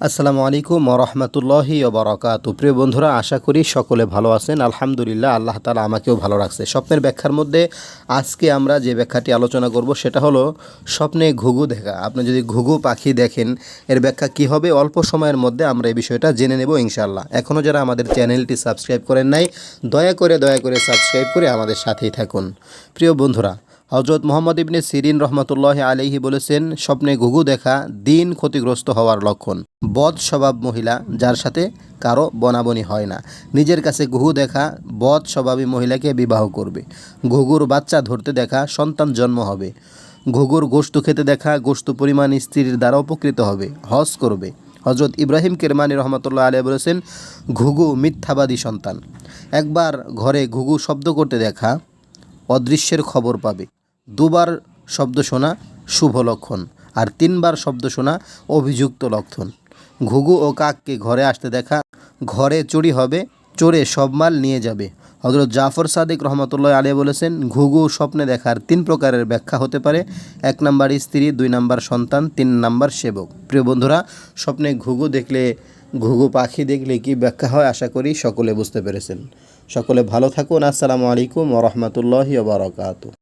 আসসালামু আলাইকুম রহমতুল্লাহি ওবরাকাতু প্রিয় বন্ধুরা, আশা করি সকলে ভালো আছেন। আলহামদুলিল্লাহ, আল্লাহ তালা আমাকেও ভালো রাখছে। স্বপ্নের ব্যাখ্যার মধ্যে আজকে আমরা যে ব্যাখ্যাটি আলোচনা করব, সেটা হলো স্বপ্নে ঘুঘু দেখা। আপনি যদি ঘুঘু পাখি দেখেন, এর ব্যাখ্যা কি হবে? অল্প সময়ের মধ্যে আমরা এই বিষয়টা জেনে নেব ইনশাল্লাহ এখনও যারা আমাদের চ্যানেলটি সাবস্ক্রাইব করেন নাই, দয়া করে দয়া করে সাবস্ক্রাইব করে আমাদের সাথেই থাকুন। প্রিয় বন্ধুরা হজরত মোহাম্মদ ইবনে সিরিন রহমতুল্লাহ আলাইহি বলেছেন, স্বপ্নে ঘুঘু দেখা দিন ক্ষতিগ্রস্ত হওয়ার লক্ষণ। বদ স্বভাব মহিলা, যার সাথে কারও বনাবনি হয় না। নিজের কাছে ঘুঘু দেখা বদ স্বভাবী মহিলাকে বিবাহ করবে। ঘুঘুর বাচ্চা ধরতে দেখা সন্তান জন্ম হবে। ঘুঘুর গোশত খেতে দেখা গোশত পরিমাণ স্ত্রীর দ্বারা উপকৃত হবে, হজ করবে। হজরত ইব্রাহিম কেরমানি রহমতুল্লাহ আলিয়া বলেছেন, ঘুঘু মিথ্যাবাদী সন্তান। একবার ঘরে ঘুঘু শব্দ করতে দেখা অদৃশ্যের খবর পাবে। দুবার শব্দ শোনা শুভ লক্ষণ আর তিনবার শব্দ শোনা অভিযুক্ত লক্ষণ। ঘুঘু ও কাককে ঘরে আসতে দেখা, ঘরে চুরি হবে, চোরে সব মাল নিয়ে যাবে। হজরত জাফর সাদিক রহমতুল্লাহ আলিয়া বলেছেন, ঘুঘু স্বপ্নে দেখার তিন প্রকারের ব্যাখ্যা হতে পারে। এক নাম্বার স্ত্রী, দুই নাম্বার সন্তান, তিন নাম্বার সেবক। প্রিয় বন্ধুরা, স্বপ্নে ঘুঘু দেখলে, ঘুঘু পাখি দেখলে কি ব্যাখ্যা হয়? আশা করি সকলে বুঝতে পেরেছেন। সকলে ভালো থাকুন। আসসালামু আলাইকুম ওরহমতুল্লাহি ওবরাকাতু